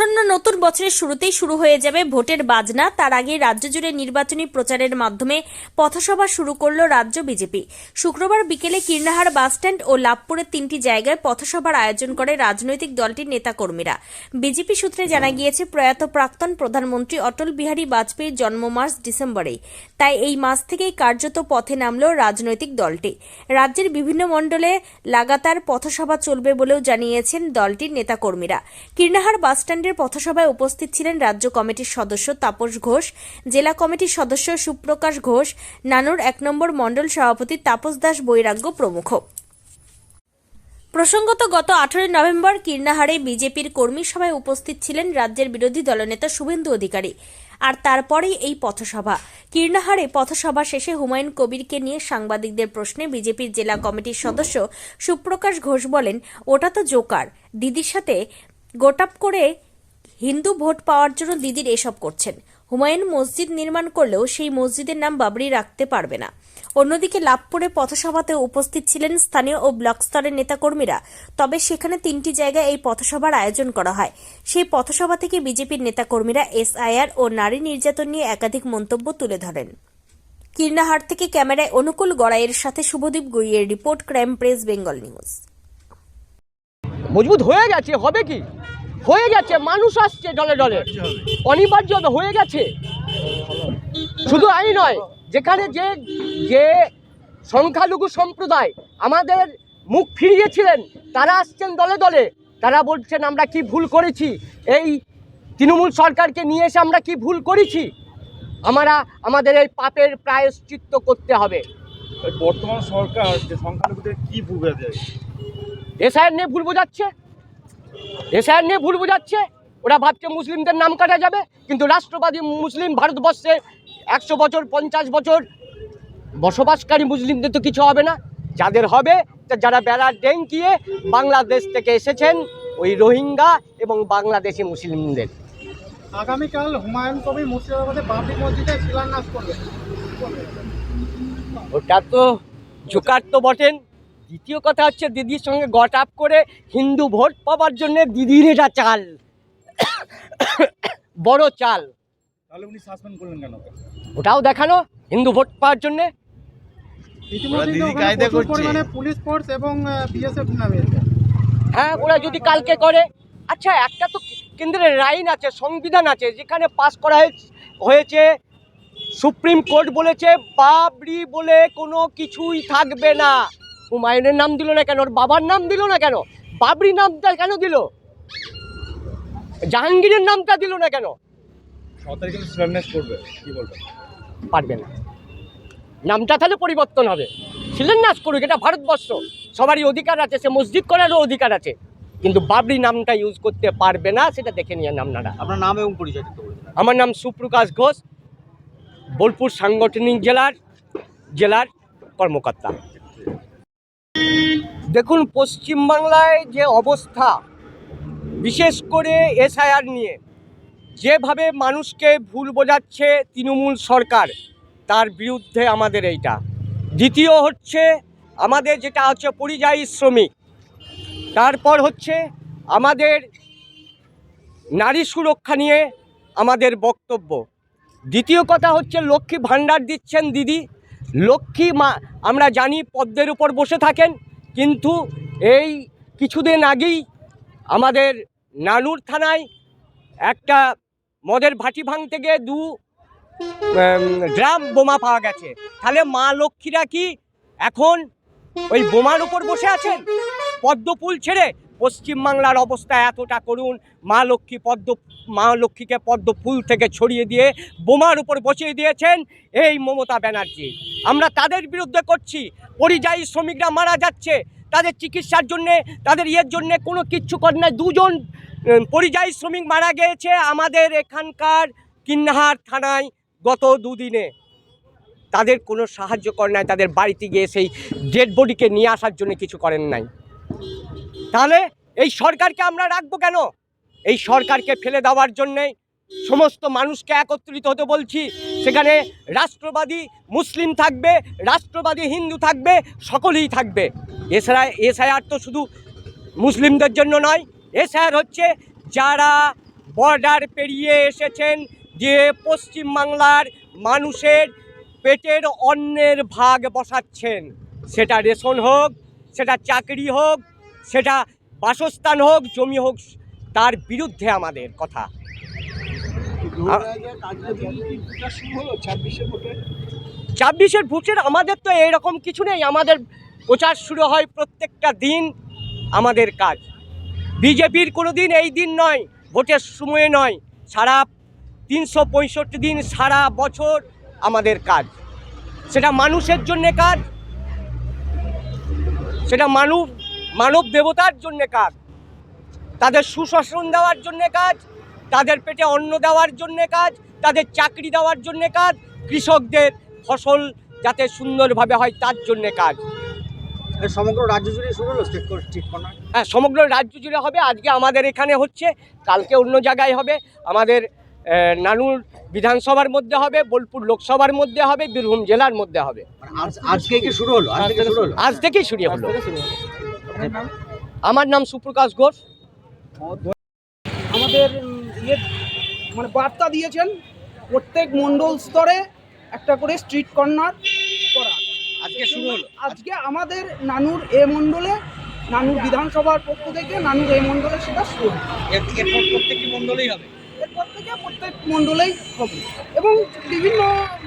আসন্ন নতুন বছরের শুরুতেই শুরু হয়ে যাবে ভোটের বাজনা। তার আগে রাজ্য জুড়ে নির্বাচনী প্রচারের মাধ্যমে পথসভা শুরু করল রাজ্য বিজেপি। শুক্রবার বিকেলে কীর্ণাহার বাসস্ট্যান্ড ও লাভপুরের তিনটি জায়গায় পথসভার আয়োজন করে রাজনৈতিক দলটির নেতাকর্মীরা। বিজেপি সূত্রে জানা গিয়েছে, প্রয়াত প্রাক্তন প্রধানমন্ত্রী অটল বিহারী বাজপেয়ীর জন্ম মাস ডিসেম্বরেই। তাই এই মাস থেকেই কার্যত পথে নামল রাজনৈতিক দলটি। রাজ্যের বিভিন্ন মণ্ডলে লাগাতার পথসভা চলবে বলেও জানিয়েছেন দলটির নেতাকর্মীরা। কীর্ণাহার বাসস্ট্যান্ডের পথসভায় উপস্থিত ছিলেন রাজ্য কমিটির সদস্য তাপস ঘোষ, জেলা কমিটির সদস্য সুপ্রকাশ ঘোষ, নানুর এক নম্বর মণ্ডল সভাপতি তাপস দাস বৈরাগ্য প্রমুখ। প্রসঙ্গত, গত আঠারোই নভেম্বর কীর্ণাহারে বিজেপির কর্মী সভায় উপস্থিত ছিলেন রাজ্যের বিরোধী দলনেতা শুভেন্দু অধিকারী। আর তারপরেই এই পথসভা। কীর্ণাহারে পথসভা শেষে হুমায়ুন কবিরকে নিয়ে সাংবাদিকদের প্রশ্নে বিজেপির জেলা কমিটির সদস্য সুপ্রকাশ ঘোষ বলেন, ওটা তো জোকার। দিদির সাথে গোটাপ করে হিন্দু ভোট পাওয়ার জন্য দিদির এসব করছেন। হুমায়ুন মসজিদ নির্মাণ করলেও সেই মসজিদের নাম বাবরি রাখতে পারবে না। অন্যদিকে লাভপুরে পথসভাতে উপস্থিত ছিলেন স্থানীয় ও ব্লক স্তরের নেতাকর্মীরা। তবে সেখানে তিনটি জায়গায় এই পথসভার আয়োজন করা হয়। সেই পথসভা থেকে বিজেপির নেতাকর্মীরা এসআইআর ও নারী নির্যাতন নিয়ে একাধিক মন্তব্য তুলে ধরেন। কীর্ণাহাট থেকে ক্যামেরায় অনুকূল গড়াইয়ের সাথে Subhadip গুইয়ের report crime press, Bengal news. মজবুত হয়ে গেছে, হবে কি? হয়ে গেছে মানুষ আসছে দলে দলে। অনিবার্য হয়ে গেছে। শুধু আই নয় যেখানে যে যে সংখ্যালঘু সম্প্রদায় আমাদের মুখ ফিরিয়েছিলেন তারা আসছেন দলে দলে। তারা বলছেন আমরা কি ভুল করেছি? এই তৃণমূল সরকারকে নিয়ে এসে আমরা কি ভুল করেছি? আমরা আমাদের এই পাপের প্রায়শ্চিত্ত করতে হবে। বর্তমান সরকার যে সংখ্যালঘুদের কি ভুল বোঝাতে এসআইআর নিয়ে ভুল বোঝাচ্ছে? এসআইআর নিয়ে ভুল বোঝাচ্ছে। ওরা ভাবছে মুসলিমদের নাম কাটা যাবে কিন্তু রাষ্ট্রবাদী মুসলিম ভারতবর্ষে একশো বছর পঞ্চাশ বছর বসবাসকারী মুসলিমদের তো কিছু হবে না। যাদের হবে তা যারা বেড়া ডেঙ্কিয়ে বাংলাদেশ থেকে এসেছেন ওই রোহিঙ্গা এবং বাংলাদেশি মুসলিমদের। আগামীকাল হুমায়ুন কবির মুর্শিদাবাদে বাবরি মসজিদে শিলান্যাস করবে। ওটা তো জোকার তো বটেন। দ্বিতীয় কথা হচ্ছে দিদির সঙ্গে গট আপ করে হিন্দু ভোট পাওয়ার জন্য দিদির এটা চাল। বড় চাল। তাহলে উনি সাসপেন্ড করলেন কেন? ওটাও দেখানো হিন্দু ভোট পাওয়ার জন্যে। পুলিশ ফোর্স এবং বিএসএফ নামিয়েছে হ্যাঁ ওরা যদি কালকে করে। আচ্ছা একটা তো কেন্দ্রের আইন আছে সংবিধান আছে যেখানে পাস করা হয়েছে। সুপ্রিম কোর্ট বলেছে বাবরি বলে কোনো কিছুই থাকবে না। হুমায়ুনের নাম দিল না কেন? ওর বাবার নাম দিল না কেন? বাবরি নামটা কেন দিল? জাহাঙ্গীরের নামটা দিল না কেন? করবে কি পারবে না। নামটা তাহলে পরিবর্তন হবে। শিলান্যাস করুক এটা ভারতবর্ষ। সবারই অধিকার আছে সে মসজিদ করারও অধিকার আছে। কিন্তু বাবরি নামটা ইউজ করতে পারবে না সেটা দেখে নিয়ে আপনারা আপনার নাম এবং পরিচয় আমার নাম সুপ্রকাশ ঘোষ বোলপুর সাংগঠনিক জেলার জেলার কর্মকর্তা। দেখুন, পশ্চিমবাংলায় যে অবস্থা, বিশেষ করে এসআইআর নিয়ে, যেভাবে মানুষকে ভুল বোঝাচ্ছে তৃণমূল সরকার, তার বিরুদ্ধে আমাদের এইটা। দ্বিতীয় হচ্ছে, আমাদের যেটা হচ্ছে পরিযায়ী শ্রমিক, তারপর হচ্ছে আমাদের নারী সুরক্ষা নিয়ে আমাদের বক্তব্য। দ্বিতীয় কথা হচ্ছে, লক্ষ্মী ভাণ্ডার দিচ্ছেন দিদি লক্ষ্মী মা, আমরা জানি পদ্মের উপর বসে থাকেন, কিন্তু এই কিছুদিন আগেই আমাদের নানুর থানায় একটা মদের ভাটি ভাঙতে গিয়ে দু ড্রাম বোমা পাওয়া গেছে। তাহলে মা লক্ষ্মীরা কি এখন ওই বোমার উপর বসে আছেন? পদ্মফুল ছেড়ে পশ্চিমবাংলার অবস্থা এতটা করুন, মা লক্ষ্মী পদ্ম, মা লক্ষ্মীকে পদ্ম ফুল থেকে ছড়িয়ে দিয়ে বোমার উপর বসিয়ে দিয়েছেন এই মমতা ব্যানার্জি। আমরা তাদের বিরুদ্ধে করছি, পরিযায়ী শ্রমিকরা মারা যাচ্ছে, তাদের চিকিৎসার জন্যে, তাদের ইয়ের জন্যে কোনো কিচ্ছু করে না দুজন পরিযায়ী শ্রমিক মারা গিয়েছে আমাদের এখানকার কিন্নাহার থানায় গত দুদিনে। তাদের কোনো সাহায্য করে নাই, তাদের বাড়িতে গিয়ে সেই ডেড বডিকে নিয়ে আসার জন্য কিছু করেন নাই। তাহলে এই সরকারকে আমরা রাখব কেন? এই সরকারকে ফেলে দেওয়ার জন্যে সমস্ত মানুষকে একত্রিত হতে বলছি। সেখানে রাষ্ট্রবাদী মুসলিম থাকবে, রাষ্ট্রবাদী হিন্দু থাকবে, সকলেই থাকবে। এছাড়া এসআইআর তো শুধু মুসলিমদের জন্য নয়, এসআইআর হচ্ছে যারা বর্ডার পেরিয়ে এসেছেন, যে পশ্চিমবাংলার মানুষের পেটের অন্যের ভাগ বসাচ্ছেন। সেটা রেশন হোক, সেটা চাকরি হোক সেটা বাসস্থান হোক জমি হোক তার বিরুদ্ধে আমাদের কথা। ছাব্বিশের ভোটের আমাদের তো এরকম কিছু নেই। আমাদের প্রচার শুরু হয় প্রত্যেকটা দিন আমাদের কাজ। বিজেপির কোনো দিন এই দিন নয় ভোটের সময়ে নয় সারা তিনশো পঁয়ষট্টি দিন সারা বছর আমাদের কাজ। সেটা মানুষের জন্যে কাজ। সেটা মানব মানব দেবতার জন্যে কাজ। তাদের সুশাসন দেওয়ার জন্যে কাজ তাদের পেটে অন্ন দেওয়ার জন্যে কাজ তাদের চাকরি দেওয়ার জন্যে কাজ কৃষকদের ফসল যাতে সুন্দরভাবে হয় তার জন্যে কাজ। সমগ্র রাজ্য জুড়ে শুরু হলো হ্যাঁ সমগ্র রাজ্য জুড়ে হবে। আজকে আমাদের এখানে হচ্ছে কালকে অন্য জায়গায় হবে। আমাদের নানুর বিধানসভার মধ্যে হবে বোলপুর লোকসভার মধ্যে হবে বীরভূম জেলার মধ্যে হবে। আজ আজকে কি শুরু হলো? আজ থেকে শুরু হলো? আজ থেকেই শুরু হলো। আমার নাম সুপ্রকাশ ঘোষ। আমাদের ইয়ে মানে বার্তা দিয়েছেন প্রত্যেক মণ্ডল স্তরে একটা করে স্ট্রিট কর্নার করা। আজকে শুরু হলো। আজকে আমাদের নানুর এ মণ্ডলে নানুর বিধানসভার পক্ষ থেকে নানুর এ মণ্ডলে সেটা শুরু এরপর প্রত্যেকটি মণ্ডলেই হবে? এরপর থেকে প্রত্যেক মণ্ডলেই হবে। এবং বিভিন্ন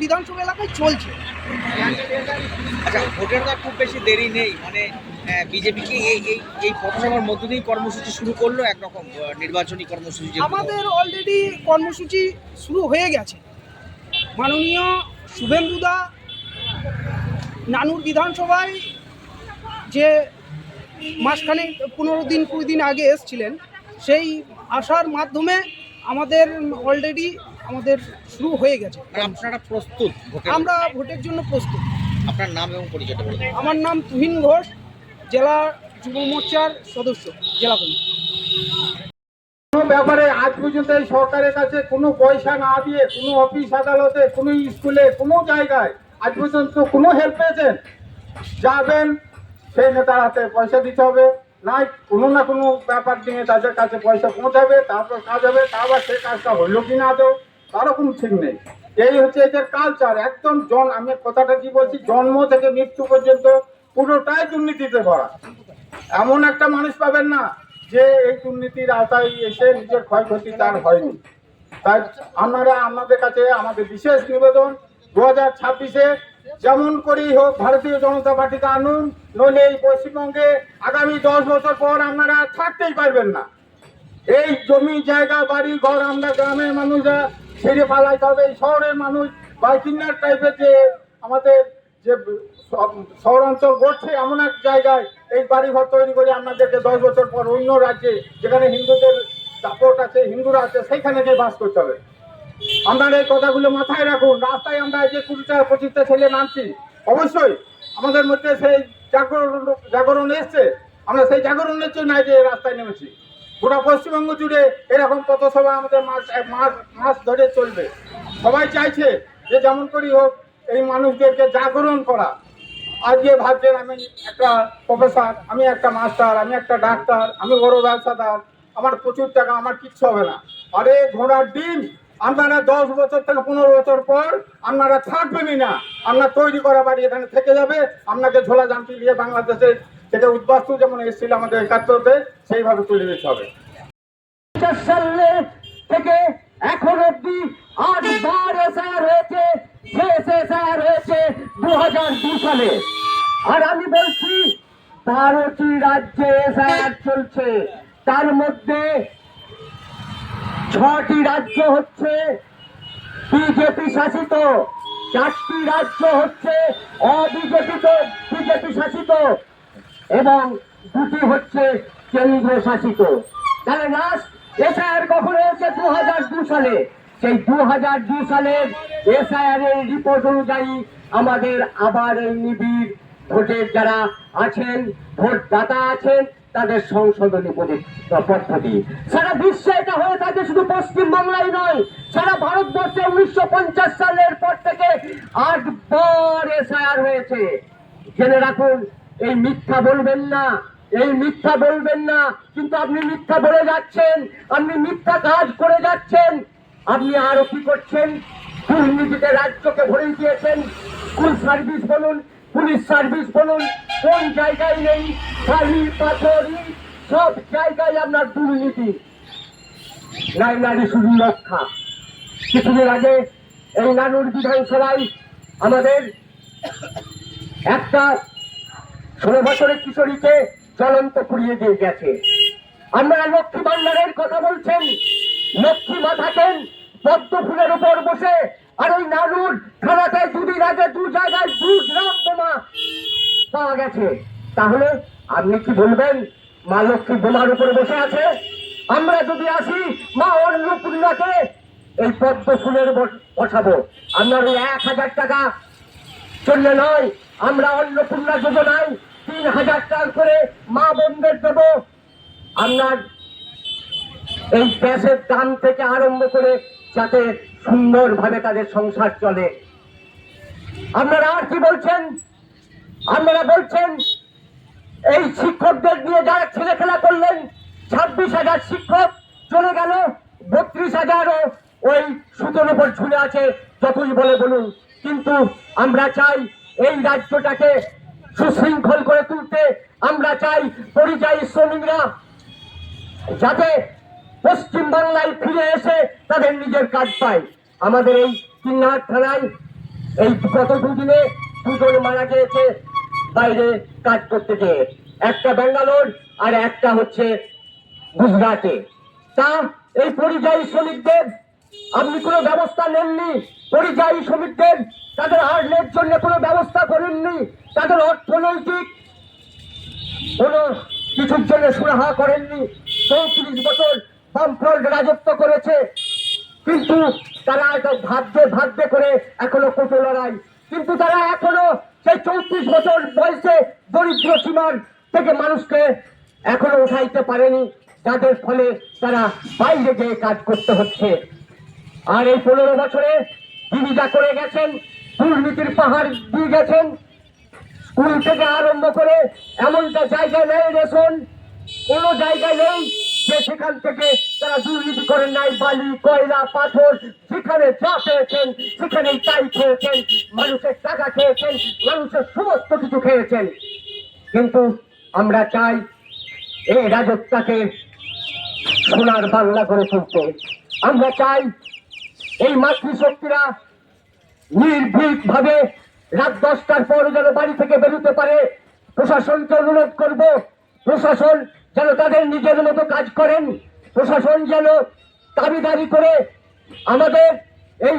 বিধানসভা এলাকায় চলছে। আচ্ছা ভোটের তো খুব বেশি দেরি নেই। মানে বিজেপি কি এই এই এই পথসভার মধ্য দিয়েই কর্মসূচি শুরু করল? একরকম নির্বাচনী কর্মসূচি আমাদের অলরেডি কর্মসূচি শুরু হয়ে গেছে। মাননীয় শুভেন্দুদা নানুর বিধানসভায় যে মাসখানে পনেরো দিন কুড়ি দিন আগে এসছিলেন সেই আসার মাধ্যমে আমাদের অলরেডি আমাদের শুরু হয়ে গেছে। আপনারা প্রস্তুত আমরা ভোটের জন্য প্রস্তুত। আপনার নাম এবং পরিচয়টা আমার নাম তুহিন ঘোষ জেলা যুব মোর্চার সদস্য, জেলা কমিটি কোনো ব্যাপারে আজ পর্যন্ত এই সরকারের কাছে কোনো পয়সা না দিয়ে, কোনো অফিস আদালতে, কোনো স্কুলে, কোনো জায়গায় আজ পর্যন্ত কোনো হেল্প পেয়েছেন? যাবেন সেই নেতার হাতে পয়সা দিতে হবে। নাই, কোনো না কোনো ব্যাপার নিয়ে তাদের কাছে পয়সা পৌঁছাবে, তারপর কাজ হবে তারপর সেই কাজটা হইল কি না দেও তারও কোনো ঠিক নেই। এই হচ্ছে এদের কালচার একদম জন, আমি কথাটা কি বলছি, জন্ম থেকে মৃত্যু পর্যন্ত পুরোটাই দুর্নীতিতে ভরা। এমন একটা মানুষ পাবেন না যে এই দুর্নীতির আওতায় এসে নিজের ক্ষয়ক্ষতি তার হয়নি। তাই আপনারা আপনাদের কাছে আমাদের বিশেষ নিবেদন, দু হাজার ছাব্বিশে যেমন করেই হোক ভারতীয় জনতা পার্টিকে আনুন, নইলে এই পশ্চিমবঙ্গে আগামী দশ বছর পর আপনারা থাকতেই পারবেন না। এই জমি, জায়গা, বাড়ি, ঘর আমরা গ্রামের মানুষরা ছেড়ে পালাইতে হবে এই শহরের মানুষ বা টাইপের যে আমাদের যে সব- শহর অঞ্চল গড়ছে এমন এক জায়গায় এই বাড়িঘর তৈরি করে আপনাদেরকে দশ বছর পর অন্য রাজ্যে যেখানে হিন্দুদের সাপোর্ট আছে, হিন্দুরা আছে, সেইখানে গিয়ে বাস করতে হবে। আপনারা এই কথাগুলো মাথায় রাখুন। রাস্তায় আমরা যে কুড়িটা, পঁচিশটা ছেলে নামছি, অবশ্যই আমাদের মধ্যে সেই জাগরণ জাগরণ এসছে। আমরা সেই জাগরণের জন্য এই রাস্তায় নেমেছি। গোটা পশ্চিমবঙ্গ জুড়ে এরকম পথসভা আমাদের মাস মাস মাস ধরে চলবে। সবাই চাইছে যে যেমন করি হোক এই মানুষদেরকে জাগরণ করা। আজকে ভাবছেন আমি একটা প্রফেসর আমি একটা মাস্টার আমি একটা ডাক্তার আমি বড় ব্যবসাদার, আমার প্রচুর টাকা, আমার কিচ্ছু হবে না। আরে ঘোড়ার ডিম, আপনারা দশ বছর থেকে পনেরো বছর পর আপনারা থাকবেনই না। আপনার তৈরি করা বাড়ি এখানে থেকে যাবে, আপনাকে ঝোলা জানতে দিয়ে বাংলাদেশের থেকে উদ্বাস্তু যেমন এসেছিল আমাদের একাত্তরতে, সেইভাবে তুলে দিতে হবে। থেকে এখন অব্দি আটবার এসআর হয়েছে। শেষ এসআর হয়েছে দু হাজার দু সালে। আর আমি বলছি বারোটি রাজ্যে এসআর চলছে। তার মধ্যে ছটি রাজ্য হচ্ছে বিজেপি শাসিত, চারটি রাজ্য হচ্ছে অবিজেপিত বিজেপি শাসিত, এবং দুটি হচ্ছে কেন্দ্র শাসিত তাহলে লাস্ট এসআইআর কখন হয়েছে? দু সালে। সেই দু হাজার দু সালের এসআইআর এর রিপোর্ট অনুযায়ী আমাদের আবার এই নিবিড় ভোটের যারা আছেন, ভোটদাতা আছেন, তাদের সংশোধনী পদ্ধতি- পদ্ধতি সারা বিশ্বে এটা হয়ে থাকে শুধু পশ্চিমবাংলায় নয়, সারা ভারতবর্ষে উনিশশো পঞ্চাশ সালের পর থেকে আটবার এসআইআর হয়েছে। জেনে রাখুন, এই মিথ্যা বলবেন না, এই মিথ্যা বলবেন না, কিন্তু আপনি মিথ্যা বলে যাচ্ছেন, আপনি মিথ্যা কাজ করে যাচ্ছেন আপনি আরও কি করছেন? দুর্নীতিতে রাজ্যকে ভরে দিয়েছেন। স্কুল সার্ভিস বলুন, পুলিশ সার্ভিস বলুন, কোন জায়গায় নেই? বালি পাথর সব জায়গায় আপনার দুর্নীতি। লাইনারি শুধু রক্ষা কিছুদিন আগে এই নানুর বিধানসভায় আমাদের একটা ষোলো বছরের কিশোরীকে চলন্ত পুড়িয়ে দিয়ে গেছে। আপনারা লক্ষ্মী ভান্ডারের কথা বলছেন। লক্ষ্মী মা থাকেন পদ্ম ফুলের উপর বসে, আর ওই নানুর থানাতে দুদিন আগে দু জায়গায় দু গ্রাম বোমা পাওয়া গেছে। তাহলে আপনি কি বলবেন, মা লক্ষ্মী বোমার উপরে বসে আছে? আমরা যদি আসি, মা অন্নপূর্ণাকে এই পদ্ম ফুলের বসাবো। আপনার ওই এক হাজার টাকা চললে নয়, আমরা অন্নপূর্ণা যোজনায় তিন হাজার টাকা করে মা বোনদের দেব। আপনার এই গ্যাসের দাম থেকে আরম্ভ করে যাতে সুন্দরভাবে তাদের সংসার চলে। আপনারা আর কি বলছেন? আপনারা বলছেন, এই শিক্ষকদের নিয়ে যারা ছেলে খেলা করলেন, ছাব্বিশ হাজার শিক্ষক চলে গেল, বত্রিশ হাজারও ওই সুতোর উপর ঝুলে আছে, যতই বলে বলুন। কিন্তু আমরা চাই এই রাজ্যটাকে নিজের আমাদের এই কিন্নার থানায় এই গত দুদিনে দুজন মারা গিয়েছে, বাইরে কাজ করতে গিয়ে। একটা ব্যাঙ্গালোর আর একটা হচ্ছে গুজরাটে। তা এই পরিযায়ী শ্রমিকদের, আপনি কোনো ব্যবস্থা নেননি? পরিযায়ী শ্রমিকদের, তাদের আর্নের জন্য কোনো ব্যবস্থা করেননি? তাদের অর্থনৈতিক কোনো কিছুর জন্য সুরাহা করেননি? চৌত্রিশ বছর বামফ্রন্ট রাজত্ব করেছে কিন্তু তারা ভাবতে ভাবতে করে এখনও কোটো লড়াই। কিন্তু তারা এখনও সেই চৌত্রিশ বছর বয়সে দরিদ্র সীমার থেকে মানুষকে এখনও উঠাইতে পারেনি, যাদের ফলে তারা বাইরে গিয়ে কাজ করতে হচ্ছে। আর এই পনেরো বছরে তিনি যা করে গেছেন, দুর্নীতির পাহাড় দিয়ে গেছেন, স্কুল থেকে আরম্ভ করে এমনটা জায়গায় নেই রেশন, কোনো জায়গা নেই যে সেখান থেকে তারা দুর্নীতি করেন নাই, বালি, কয়লা, পাথর, যেখানে যা পেয়েছেন সেখানেই তাই খেয়েছেন। মানুষের টাকা খেয়েছেন, মানুষের সমস্ত কিছু খেয়েছেন। কিন্তু আমরা চাই এই রাজত্বকে সোনার বাংলা করে তুলতে। আমরা চাই এই মাতৃশক্তিরা নির্ভীক ভাবে রাত দশটার পর যেন বাড়ি থেকে বেরোতে পারে। প্রশাসনকে অনুরোধ করব, প্রশাসন যেন তাদের নিজের মতো কাজ করেন। প্রশাসন যেন দাবিদারি করে আমাদের এই